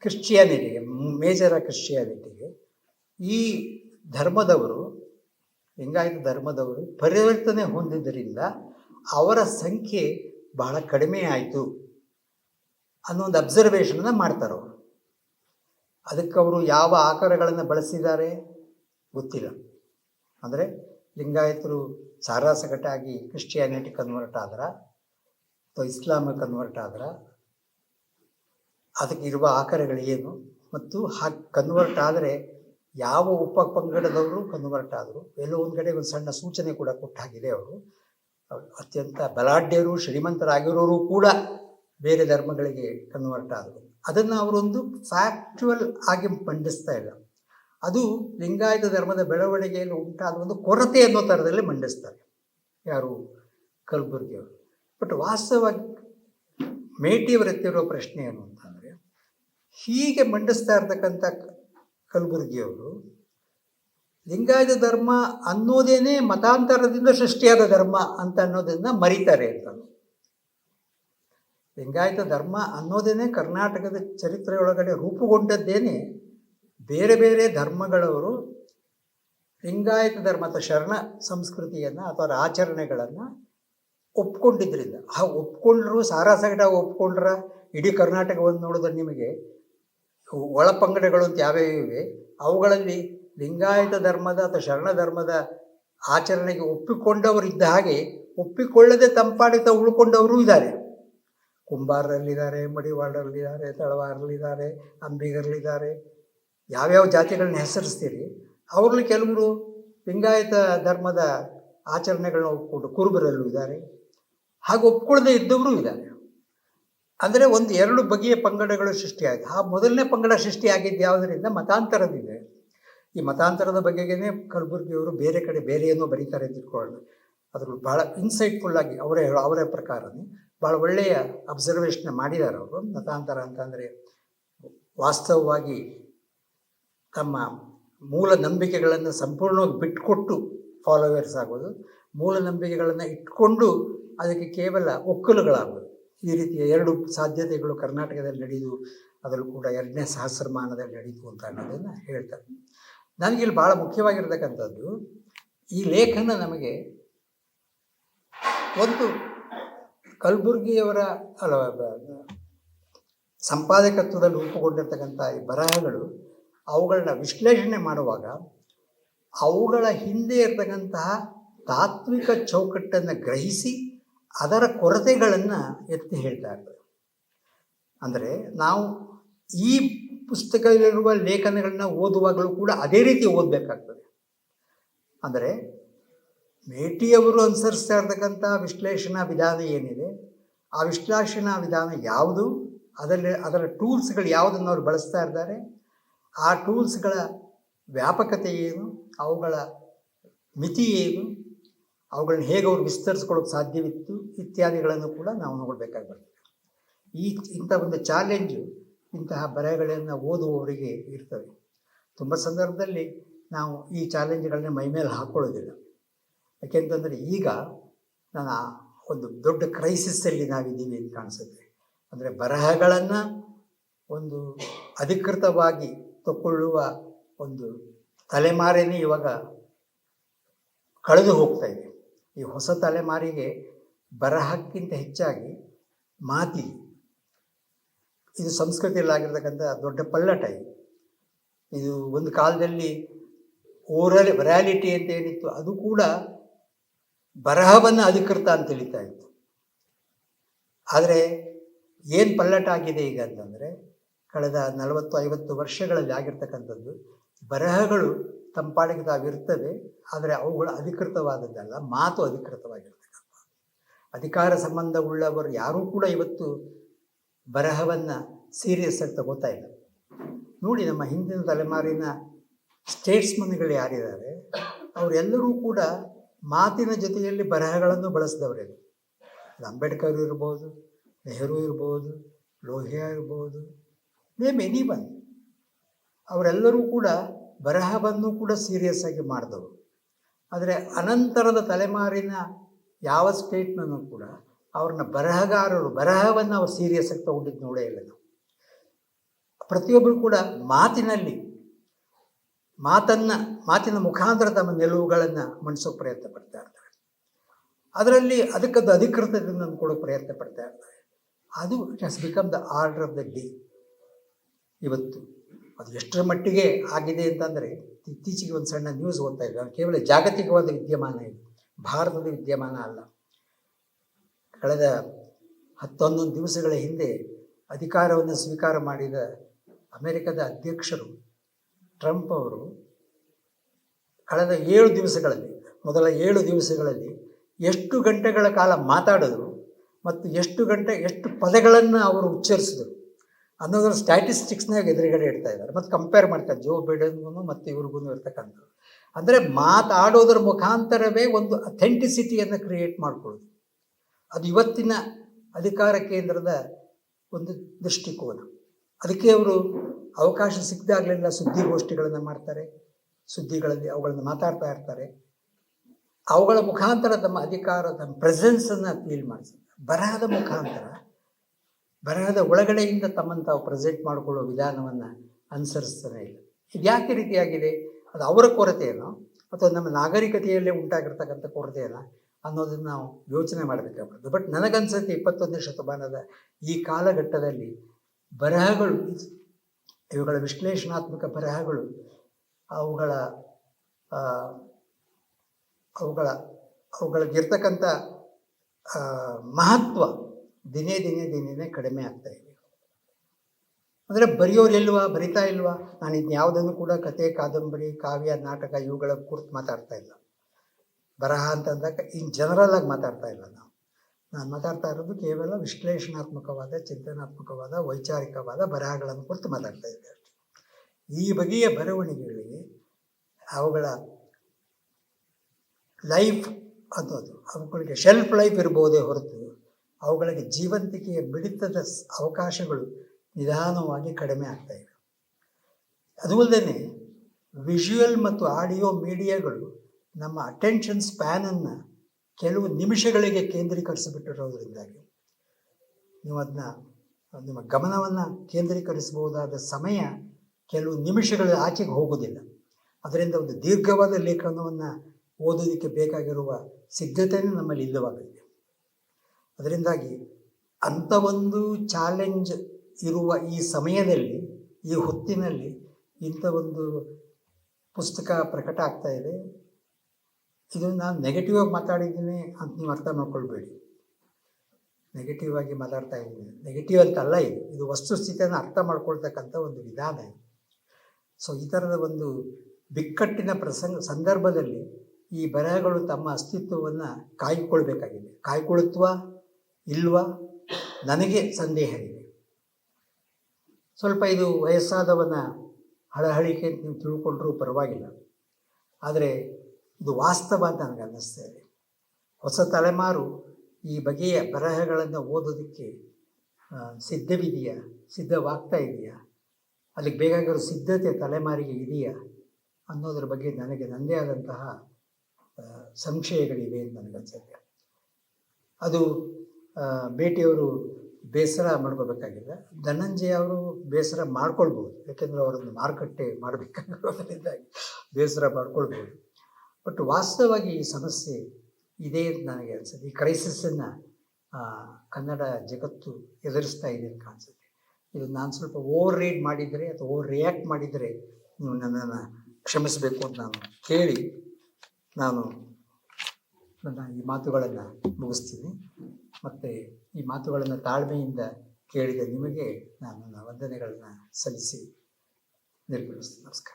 ಕ್ರಿಶ್ಚಿಯಾನಿಟಿಗೆ, ಮೇಜರ ಕ್ರಿಶ್ಚಿಯಾನಿಟಿಗೆ ಈ ಧರ್ಮದವರು, ಲಿಂಗಾಯತ ಧರ್ಮದವರು ಪರಿವರ್ತನೆ ಹೊಂದಿದ್ದರಿಂದ ಅವರ ಸಂಖ್ಯೆ ಬಹಳ ಕಡಿಮೆ ಆಯಿತು ಅನ್ನೋ ಒಂದು ಅಬ್ಸರ್ವೇಷನ್ನ ಮಾಡ್ತಾರೆ ಅವರು ಅದಕ್ಕೆ ಅವರು ಯಾವ ಆಕಾರಗಳನ್ನು ಬಳಸಿದ್ದಾರೆ ಗೊತ್ತಿಲ್ಲ. ಅಂದರೆ ಲಿಂಗಾಯತರು ಸಾರಾಸಗಟಾಗಿ ಕ್ರಿಶ್ಚಿಯಾನಿಟಿ ಕನ್ವರ್ಟ್ ಆದ್ರ ಅಥವಾ ಇಸ್ಲಾಮ್ ಕನ್ವರ್ಟ್ ಆದ್ರ ಅದಕ್ಕೆ ಇರುವ ಆಕಾರಗಳು ಏನು ಮತ್ತು ಹಾ ಕನ್ವರ್ಟ್ ಆದರೆ ಯಾವ ಉಪ ಪಂಗಡದವರು ಕನ್ವರ್ಟ್ ಆದರು. ಎಲ್ಲೋ ಒಂದು ಕಡೆ ಒಂದು ಸಣ್ಣ ಸೂಚನೆ ಕೂಡ ಕೊಟ್ಟಾಗಿದೆ ಅವರು. ಅತ್ಯಂತ ಬಲಾಢ್ಯರು, ಶ್ರೀಮಂತರಾಗಿರೋರು ಕೂಡ ಬೇರೆ ಧರ್ಮಗಳಿಗೆ ಕನ್ವರ್ಟ್ ಆದರು. ಅದನ್ನು ಅವರೊಂದು ಫ್ಯಾಕ್ಚುವಲ್ ಆಗಿ ಮಂಡಿಸ್ತಾ ಇಲ್ಲ ಅದು ಲಿಂಗಾಯತ ಧರ್ಮದ ಬೆಳವಣಿಗೆಯಲ್ಲಿ ಉಂಟಾದ ಒಂದು ಕೊರತೆ ಅನ್ನೋ ಥರದಲ್ಲಿ ಮಂಡಿಸ್ತಾರೆ. ಯಾರು? ಕಲಬುರ್ಗಿಯವರು. ಬಟ್ ವಾಸ್ತವವಾಗಿ ಮೇಟಿಯವರು ಎತ್ತಿರೋ ಪ್ರಶ್ನೆ ಏನು ಅಂತಂದರೆ ಹೀಗೆ ಮಂಡಿಸ್ತಾ ಇರ್ತಕ್ಕಂಥ ಕಲಬುರ್ಗಿಯವರು ಲಿಂಗಾಯತ ಧರ್ಮ ಅನ್ನೋದೇನೆ ಮತಾಂತರದಿಂದ ಸೃಷ್ಟಿಯಾದ ಧರ್ಮ ಅಂತ ಅನ್ನೋದನ್ನ ಮರೀತಾರೆ ಅಂತ. ಲಿಂಗಾಯತ ಧರ್ಮ ಅನ್ನೋದೇನೆ ಕರ್ನಾಟಕದ ಚರಿತ್ರೆಯೊಳಗಡೆ ರೂಪುಗೊಂಡದ್ದೇನೆ. ಬೇರೆ ಬೇರೆ ಧರ್ಮಗಳವರು ಲಿಂಗಾಯತ ಧರ್ಮ ಅಥವಾ ಶರಣ ಸಂಸ್ಕೃತಿಯನ್ನು ಅಥವಾ ಆಚರಣೆಗಳನ್ನು ಒಪ್ಕೊಂಡಿದ್ರಿಂದ. ಆ ಒಪ್ಕೊಂಡ್ರು ಸಾರಾಸಗಡ ಒಪ್ಕೊಂಡ್ರ? ಇಡೀ ಕರ್ನಾಟಕವನ್ನು ನೋಡಿದ್ರೆ ನಿಮಗೆ ಒಳಪಂಗಡಗಳು ಅಂತ ಯಾವ್ಯಾವ ಇವೆ? ಅವುಗಳಲ್ಲಿ ಲಿಂಗಾಯತ ಧರ್ಮದ ಅಥವಾ ಶರಣ ಧರ್ಮದ ಆಚರಣೆಗೆ ಒಪ್ಪಿಕೊಂಡವರು ಇದ್ದ ಹಾಗೆ ಒಪ್ಪಿಕೊಳ್ಳದೆ ತಂಪಾಡಿತ ಉಳ್ಕೊಂಡವರು ಇದ್ದಾರೆ. ಕುಂಬಾರರಲ್ಲಿದ್ದಾರೆ ಮಡಿವಾಳರಲ್ಲಿದ್ದಾರೆ, ತಳವಾರಲ್ಲಿದ್ದಾರೆ, ಅಂಬಿಗರಲ್ಲಿದ್ದಾರೆ. ಯಾವ್ಯಾವ ಜಾತಿಗಳನ್ನ ಹೆಸರಿಸ್ತೀರಿ? ಅವ್ರಲ್ಲಿ ಕೆಲವರು ಲಿಂಗಾಯತ ಧರ್ಮದ ಆಚರಣೆಗಳನ್ನ ಒಪ್ಕೊಂಡು ಕುರುಬರಲ್ಲೂ ಇದ್ದಾರೆ. ಹಾಗೆ ಒಪ್ಕೊಳ್ಳದೆ ಇದ್ದವರು ಇದ್ದಾರೆ. ಅಂದರೆ ಒಂದು ಎರಡು ಬಗೆಯ ಪಂಗಡಗಳು ಸೃಷ್ಟಿಯಾಯಿತು ಆ ಮೊದಲನೇ ಪಂಗಡ ಸೃಷ್ಟಿಯಾಗಿದ್ದು ಯಾವುದರಿಂದ? ಮತಾಂತರದಿಂದ. ಈ ಮತಾಂತರದ ಬಗೆಗೇನೆ ಕಲಬುರ್ಗಿಯವರು ಬೇರೆ ಕಡೆ ಬೇರೆ ಏನೋ ಬರೀತಾರೆ ಅಂತ ಇಟ್ಕೊಳ್ಳೋಣ ಅದ್ರ ಭಾಳ ಇನ್ಸೈಟ್ಫುಲ್ ಆಗಿ ಅವರೇ ಅವರ ಪ್ರಕಾರನೇ ಭಾಳ ಒಳ್ಳೆಯ ಅಬ್ಸರ್ವೇಷನ್ ಮಾಡಿದ್ದಾರೆ ಅವರು. ಮತಾಂತರ ಅಂತಂದರೆ ವಾಸ್ತವವಾಗಿ ತಮ್ಮ ಮೂಲ ನಂಬಿಕೆಗಳನ್ನು ಸಂಪೂರ್ಣವಾಗಿ ಬಿಟ್ಟುಕೊಟ್ಟು ಫಾಲೋವರ್ಸ್ ಆಗೋದು, ಮೂಲ ನಂಬಿಕೆಗಳನ್ನು ಇಟ್ಕೊಂಡು ಅದಕ್ಕೆ ಕೇವಲ ಒಕ್ಕಲುಗಳಾಗೋದು. ಈ ರೀತಿಯ ಎರಡು ಸಾಧ್ಯತೆಗಳು ಕರ್ನಾಟಕದಲ್ಲಿ ನಡೆಯಿತು ಅದರಲ್ಲೂ ಕೂಡ ಎರಡನೇ ಸಹಸ್ರಮಾನದಲ್ಲಿ ನಡೀತು ಅಂತ ಅನ್ನೋದನ್ನು ಹೇಳ್ತಾರೆ. ನನಗಿಲ್ಲಿ ಭಾಳ ಮುಖ್ಯವಾಗಿರ್ತಕ್ಕಂಥದ್ದು, ಈ ಲೇಖನ ನಮಗೆ ಒಂದು ಕಲಬುರ್ಗಿಯವರ, ಅಲ್ಲ ಸಂಪಾದಕತ್ವದಲ್ಲಿ ರೂಪುಗೊಂಡಿರ್ತಕ್ಕಂಥ ಈ ಬರಹಗಳು, ಅವುಗಳನ್ನ ವಿಶ್ಲೇಷಣೆ ಮಾಡುವಾಗ ಅವುಗಳ ಹಿಂದೆ ಇರತಕ್ಕಂತಹ ತಾತ್ವಿಕ ಚೌಕಟ್ಟನ್ನು ಗ್ರಹಿಸಿ ಅದರ ಕೊರತೆಗಳನ್ನು ಎತ್ತಿ ಹೇಳ್ತಾ ಇರ್ತದೆ ಅಂದರೆ ನಾವು ಈ ಪುಸ್ತಕದಲ್ಲಿರುವ ಲೇಖನಗಳನ್ನ ಓದುವಾಗಲೂ ಕೂಡ ಅದೇ ರೀತಿ ಓದಬೇಕಾಗ್ತದೆ. ಅಂದರೆ ಮೇಟಿಯವರು ಅನುಸರಿಸ್ತಾ ಇರ್ತಕ್ಕಂಥ ವಿಶ್ಲೇಷಣಾ ವಿಧಾನ ಏನಿದೆ, ಆ ವಿಶ್ಲೇಷಣಾ ವಿಧಾನ ಯಾವುದು, ಅದರಲ್ಲಿ ಅದರ ಟೂಲ್ಸ್ಗಳು ಯಾವುದನ್ನು ಅವರು ಬಳಸ್ತಾ ಇದ್ದಾರೆ, ಆ ಟೂಲ್ಸ್ಗಳ ವ್ಯಾಪಕತೆ ಏನು, ಅವುಗಳ ಮಿತಿ ಏನು, ಅವುಗಳನ್ನ ಹೇಗೆ ಅವ್ರು ವಿಸ್ತರಿಸ್ಕೊಳ್ಳೋಕೆ ಸಾಧ್ಯವಿತ್ತು ಇತ್ಯಾದಿಗಳನ್ನು ಕೂಡ ನಾವು ನೋಡಬೇಕಾಗಿ ಈ ಇಂಥ ಒಂದು ಚಾಲೆಂಜು ಇಂತಹ ಬರಹಗಳನ್ನು ಓದುವವರಿಗೆ ಇರ್ತವೆ ತುಂಬ ಸಂದರ್ಭದಲ್ಲಿ ನಾವು ಈ ಚಾಲೆಂಜ್ಗಳನ್ನ ಮೈಮೇಲೆ ಹಾಕ್ಕೊಳ್ಳೋದಿಲ್ಲ ಯಾಕೆಂತಂದರೆ ಈಗ ನಾನು ಒಂದು ದೊಡ್ಡ ಕ್ರೈಸಿಸ್ಸಲ್ಲಿ ನಾವಿದ್ದೀವಿ ಅಂತ ಕಾಣಿಸುತ್ತೆ. ಅಂದರೆ ಬರಹಗಳನ್ನು ಒಂದು ಅಧಿಕೃತವಾಗಿ ತಗೊಳ್ಳುವ ಒಂದು ತಲೆಮಾರೇನೇ ಇವಾಗ ಕಳೆದು ಹೋಗ್ತಾ ಇದೆ. ಈ ಹೊಸ ತಲೆಮಾರಿಗೆ ಬರಹಕ್ಕಿಂತ ಹೆಚ್ಚಾಗಿ ಮಾತಿ, ಇದು ಸಂಸ್ಕೃತಿಯಲ್ಲಾಗಿರ್ತಕ್ಕಂಥ ದೊಡ್ಡ ಪಲ್ಲಟ ಇದು. ಇದು ಒಂದು ಕಾಲದಲ್ಲಿ ಓರಲ್, ರ್ಯಾಲಿಟಿ ಅಂತ ಏನಿತ್ತು, ಅದು ಕೂಡ ಬರಹವನ್ನು ಅಧಿಕೃತ ಅಂತ ತಿಳಿತಾ ಇತ್ತು ಆದರೆ ಏನು ಪಲ್ಲಟ ಆಗಿದೆ ಈಗ ಅಂತಂದರೆ, ಕಳೆದ ನಲವತ್ತು ಐವತ್ತು ವರ್ಷಗಳಲ್ಲಿ ಆಗಿರ್ತಕ್ಕಂಥದ್ದು, ಬರಹಗಳು ತಂಪಾಡಿಗೆ ಪಾಡಿಗೆ ತಾವಿರ್ತವೆ, ಆದರೆ ಅವುಗಳು ಅಧಿಕೃತವಾದದ್ದಲ್ಲ, ಮಾತು ಅಧಿಕೃತವಾಗಿರ್ತಕ್ಕಂಥದ್ದು. ಅಧಿಕಾರ ಸಂಬಂಧವುಳ್ಳವರು ಯಾರೂ ಕೂಡ ಇವತ್ತು ಬರಹವನ್ನು ಸೀರಿಯಸ್ ಆಗಿ ತಗೋತಾ ಇಲ್ಲ. ನೋಡಿ ನಮ್ಮ ಹಿಂದಿನ ತಲೆಮಾರಿನ ಸ್ಟೇಟ್ಸ್ಮನ್ಗಳು ಯಾರಿದ್ದಾರೆ, ಅವರೆಲ್ಲರೂ ಕೂಡ ಮಾತಿನ ಜೊತೆಯಲ್ಲಿ ಬರಹಗಳನ್ನು ಬಳಸಿದವರೇ ಅಂಬೇಡ್ಕರ್ ಇರ್ಬೋದು, ನೆಹರು ಇರ್ಬೋದು, ಲೋಹಿಯಾ ಇರ್ಬೋದು ನೇಮ್ ಎನಿ ಒನ್ ಅವರೆಲ್ಲರೂ ಕೂಡ ಬರಹವನ್ನು ಕೂಡ ಸೀರಿಯಸ್ ಆಗಿ ಮಾಡಿದವರು. ಆದರೆ ಅನಂತರದ ತಲೆಮಾರಿನ ಯಾವ ಸ್ಟೇಟ್ನೂ ಕೂಡ ಅವ್ರನ್ನ ಬರಹಗಾರರು, ಬರಹವನ್ನು ಅವ್ರು ಸೀರಿಯಸ್ ಆಗಿ ತಗೊಂಡಿದ್ದು ನೋಡೇ ಇಲ್ಲ ನಾವು. ಪ್ರತಿಯೊಬ್ಬರು ಕೂಡ ಮಾತಿನಲ್ಲಿ ಮಾತನ್ನು, ಮಾತಿನ ಮುಖಾಂತರ ತಮ್ಮ ನಿಲುವುಗಳನ್ನು ಮಂಡಿಸೋಕೆ ಪ್ರಯತ್ನ ಪಡ್ತಾ ಇರ್ತಾರೆ. ಅದರಲ್ಲಿ ಅದಕ್ಕದ್ದು ಅಧಿಕೃತದಿಂದ ಕೊಡೋಕೆ ಪ್ರಯತ್ನ ಪಡ್ತಾ ಇರ್ತಾರೆ. ಅದು it has become the order of the day ಇವತ್ತು ಅದು ಎಷ್ಟರ ಮಟ್ಟಿಗೆ ಆಗಿದೆ ಅಂತಂದರೆ, ಇತ್ತೀಚೆಗೆ ಒಂದು ಸಣ್ಣ ನ್ಯೂಸ್ ಓದ್ತಾ ಇದ್ದೆ. ಕೇವಲ ಜಾಗತಿಕವಾದ ವಿದ್ಯಮಾನ ಇದು. ಭಾರತದ ವಿದ್ಯಮಾನ ಅಲ್ಲ. ಕಳೆದ ಹತ್ತೊಂದೊಂದು ದಿವಸಗಳ ಹಿಂದೆ ಅಧಿಕಾರವನ್ನು ಸ್ವೀಕಾರ ಮಾಡಿದ ಅಮೆರಿಕದ ಅಧ್ಯಕ್ಷರು ಟ್ರಂಪ್ ಅವರು ಕಳೆದ ಏಳು ದಿವಸಗಳಲ್ಲಿ, ಮೊದಲ ಏಳು ದಿವಸಗಳಲ್ಲಿ ಎಷ್ಟು ಗಂಟೆಗಳ ಕಾಲ ಮಾತಾಡಿದ್ರು ಮತ್ತು ಎಷ್ಟು ಗಂಟೆ, ಎಷ್ಟು ಪದಗಳನ್ನು ಅವರು ಉಚ್ಚರಿಸಿದರು ಅನ್ನೋದ್ರ ಸ್ಟ್ಯಾಟಿಸ್ಟಿಕ್ಸ್ನಾಗ ಎದುರುಗಡೆ ಇಡ್ತಾ ಇದ್ದಾರೆ. ಮತ್ತು ಕಂಪೇರ್ ಮಾಡ್ತಾರೆ ಜೋ ಬಿಡನ್ಗೂ ಮತ್ತು ಇವ್ರಿಗೂ ಇರ್ತಕ್ಕಂಥದ್ದು ಅಂದರೆ ಮಾತಾಡೋದ್ರ ಮುಖಾಂತರವೇ ಒಂದು ಅಥೆಂಟಿಸಿಟಿಯನ್ನು ಕ್ರಿಯೇಟ್ ಮಾಡ್ಕೊಳ್ಳೋದು. ಅದು ಇವತ್ತಿನ ಅಧಿಕಾರ ಕೇಂದ್ರದ ಒಂದು ದೃಷ್ಟಿಕೋನ. ಅದಕ್ಕೆ ಅವರು ಅವಕಾಶ ಸಿಕ್ಕದಾಗಲೆಲ್ಲ ಸುದ್ದಿಗೋಷ್ಠಿಗಳನ್ನು ಮಾಡ್ತಾರೆ, ಸುದ್ದಿಗಳಲ್ಲಿ ಅವುಗಳನ್ನು ಮಾತಾಡ್ತಾ ಇರ್ತಾರೆ. ಅವುಗಳ ಮುಖಾಂತರ ತಮ್ಮ ಅಧಿಕಾರ, ತಮ್ಮ ಪ್ರೆಸೆನ್ಸನ್ನು ಫೀಲ್ ಮಾಡಿಸ್ತಾರೆ ಬರಹದ ಮುಖಾಂತರ, ಬರಹದ ಒಳಗಡೆಯಿಂದ ತಮ್ಮನ್ನು ತಾವು ಪ್ರೆಸೆಂಟ್ ಮಾಡಿಕೊಳ್ಳುವ ವಿಧಾನವನ್ನು ಅನುಸರಿಸ್ತಾನೆ ಇಲ್ಲ. ಇದು ಯಾಕೆ ರೀತಿಯಾಗಿದೆ? ಅದು ಅವರ ಕೊರತೆಯೇನೋ ಅಥವಾ ನಮ್ಮ ನಾಗರಿಕತೆಯಲ್ಲೇ ಉಂಟಾಗಿರ್ತಕ್ಕಂಥ ಕೊರತೆಯನ್ನು ಅನ್ನೋದನ್ನು ನಾವು ಯೋಚನೆ ಮಾಡಬೇಕಾಗ್ತದೆ. ಬಟ್ ನನಗನ್ಸುತ್ತೆ ಇಪ್ಪತ್ತೊಂದನೇ ಶತಮಾನದ ಈ ಕಾಲಘಟ್ಟದಲ್ಲಿ ಬರಹಗಳು, ಇವುಗಳ ವಿಶ್ಲೇಷಣಾತ್ಮಕ ಬರಹಗಳು, ಅವುಗಳ ಅವುಗಳ, ಅವುಗಳಿಗಿರ್ತಕ್ಕಂಥ ಮಹತ್ವ ದಿನೇ ದಿನೇ ದಿನೇ ಕಡಿಮೆ ಆಗ್ತಾ ಇದೆ. ಅಂದರೆ ಬರೆಯೋರು ಇಲ್ವಾ ಬರಿತಾ ಇಲ್ವಾ? ನಾನು ಇದನ್ನ ಯಾವುದನ್ನು ಕೂಡ ಕತೆ, ಕಾದಂಬರಿ, ಕಾವ್ಯ, ನಾಟಕ ಇವುಗಳ ಕುರಿತು ಮಾತಾಡ್ತಾ ಇಲ್ಲ. ಬರಹ ಅಂತಂದಾಗ ಇನ್ ಜನರಲ್ ಆಗಿ ಮಾತಾಡ್ತಾ ಇಲ್ಲ ನಾವು. ನಾನು ಮಾತಾಡ್ತಾ ಇರೋದು ಕೇವಲ ವಿಶ್ಲೇಷಣಾತ್ಮಕವಾದ, ಚಿಂತನಾತ್ಮಕವಾದ, ವೈಚಾರಿಕವಾದ ಬರಹಗಳನ್ನು ಕುರಿತು ಮಾತಾಡ್ತಾ ಇದ್ದೆ ಈ ಬಗೆಯ ಬರವಣಿಗೆಗಳಿಗೆ ಅವುಗಳ ಲೈಫ್ ಅನ್ನೋದು, ಅವುಗಳಿಗೆ ಶೆಲ್ಫ್ ಲೈಫ್ ಇರ್ಬೋದೇ ಹೊರತು ಅವುಗಳಿಗೆ ಜೀವಂತಿಕೆಯ ಬಿಡಿತದ ಅವಕಾಶಗಳು ನಿಧಾನವಾಗಿ ಕಡಿಮೆ ಆಗ್ತಾ ಇವೆ. ಅದು ಅಲ್ಲದೆ ವಿಜುವಲ್ ಮತ್ತು ಆಡಿಯೋ ಮೀಡಿಯಾಗಳು ನಮ್ಮ ಅಟೆನ್ಷನ್ ಸ್ಪ್ಯಾನನ್ನು ಕೆಲವು ನಿಮಿಷಗಳಿಗೆ ಕೇಂದ್ರೀಕರಿಸಿಬಿಟ್ಟಿರೋದ್ರಿಂದಾಗಿ ನೀವು ಅದನ್ನ, ನಿಮ್ಮ ಗಮನವನ್ನು ಕೇಂದ್ರೀಕರಿಸಬಹುದಾದ ಸಮಯ ಕೆಲವು ನಿಮಿಷಗಳ ಆಚೆಗೆ ಹೋಗೋದಿಲ್ಲ ಅದರಿಂದ ಒಂದು ದೀರ್ಘವಾದ ಲೇಖನವನ್ನು ಓದೋದಕ್ಕೆ ಬೇಕಾಗಿರುವ ಸಿದ್ಧತೆಯೂ ನಮ್ಮಲ್ಲಿ ಇಲ್ಲವಾಗಿದೆ ಅದರಿಂದಾಗಿ ಅಂಥ ಒಂದು ಚಾಲೆಂಜ್ ಇರುವ ಈ ಸಮಯದಲ್ಲಿ, ಈ ಹೊತ್ತಿನಲ್ಲಿ ಇಂಥ ಒಂದು ಪುಸ್ತಕ ಪ್ರಕಟ ಆಗ್ತಾ ಇದೆ. ಇದು ನಾನು ನೆಗೆಟಿವ್ ಆಗಿ ಮಾತಾಡಿದ್ದೀನಿ ಅಂತ ನೀವು ಅರ್ಥ ಮಾಡ್ಕೊಳ್ಬೇಡಿ. ನೆಗೆಟಿವ್ ಆಗಿ ಮಾತಾಡ್ತಾ ಇದ್ದೀನಿ. ನೆಗೆಟಿವ್ ಅಂತ ಅಲ್ಲ ಇದು. ಇದು ವಸ್ತುಸ್ಥಿತಿಯನ್ನು ಅರ್ಥ ಮಾಡ್ಕೊಳ್ತಕ್ಕಂಥ ಒಂದು ವಿಧಾನ ಇದು. ಸೊ ಈ ಥರದ ಒಂದು ಬಿಕ್ಕಟ್ಟಿನ ಪ್ರಸಂಗ ಸಂದರ್ಭದಲ್ಲಿ ಈ ಬರಹಗಳು ತಮ್ಮ ಅಸ್ತಿತ್ವವನ್ನು ಕಾಯ್ಕೊಳ್ಬೇಕಾಗಿದೆ. ಕಾಯ್ಕೊಳ್ಳುತ್ತುವ ಇಲ್ವಾ, ನನಗೆ ಸಂದೇಹ ಇದೆ. ಸ್ವಲ್ಪ ಇದು ವಯಸ್ಸಾದವನ ಹಳಹಳಿಕೆ ಅಂತ ನೀವು ತಿಳ್ಕೊಂಡ್ರೂ ಪರವಾಗಿಲ್ಲ. ಆದರೆ ಇದು ವಾಸ್ತವ ಅಂತ ನನಗೆ ಅನ್ನಿಸ್ತಾ ಇದೆ. ಹೊಸ ತಲೆಮಾರು ಈ ಬಗೆಯ ಬರಹಗಳನ್ನು ಓದೋದಕ್ಕೆ ಸಿದ್ಧವಿದೆಯಾ? ಸಿದ್ಧವಾಗ್ತಾ ಇದೆಯಾ? ಅಲ್ಲಿಗೆ ಬೇಕಾಗಿರೋ ಸಿದ್ಧತೆ ತಲೆಮಾರಿಗೆ ಇದೆಯಾ? ಅನ್ನೋದ್ರ ಬಗ್ಗೆ ನನಗೆ ನನ್ನದೇ ಆದಂತಹ ಸಂಶಯಗಳಿವೆ ಅಂತ ನನಗನ್ಸುತ್ತೆ ಅದು ಭೇಟಿಯವರು ಬೇಸರ ಮಾಡ್ಕೋಬೇಕಾಗಿಲ್ಲ. ಧನಂಜಯ ಅವರು ಬೇಸರ ಮಾಡ್ಕೊಳ್ಬೋದು. ಯಾಕೆಂದರೆ ಅವರನ್ನು ಮಾರುಕಟ್ಟೆ ಮಾಡಬೇಕಾಗಿರೋದ್ರಿಂದಾಗಿ ಬೇಸರ ಮಾಡ್ಕೊಳ್ಬೋದು. ಬಟ್ ವಾಸ್ತವವಾಗಿ ಈ ಸಮಸ್ಯೆ ಇದೆ ಅಂತ ನನಗೆ ಅನಿಸುತ್ತೆ. ಈ ಕ್ರೈಸಿಸನ್ನು ಕನ್ನಡ ಜಗತ್ತು ಎದುರಿಸ್ತಾ ಇದೆ ಅಂತ ಕಾಣಿಸುತ್ತೆ ಇದು ನಾನು ಸ್ವಲ್ಪ ಓವರ್ ರೀಡ್ ಮಾಡಿದರೆ ಅಥವಾ ಓವರ್ ರಿಯಾಕ್ಟ್ ಮಾಡಿದರೆ ನೀವು ನನ್ನನ್ನು ಕ್ಷಮಿಸಬೇಕು ಅಂತ ನಾನು ಕೇಳಿ ನಾನು ನನ್ನ ಈ ಮಾತುಗಳನ್ನು ಮುಗಿಸ್ತೀನಿ. ಮತ್ತು ಈ ಮಾತುಗಳನ್ನು ತಾಳ್ಮೆಯಿಂದ ಕೇಳಿದ ನಿಮಗೆ ನಾನು ನನ್ನ ವಂದನೆಗಳನ್ನು ಸಲ್ಲಿಸಿ ನಿರ್ಗಮಿಸ್ತೀನಿ ನಮಸ್ಕಾರ.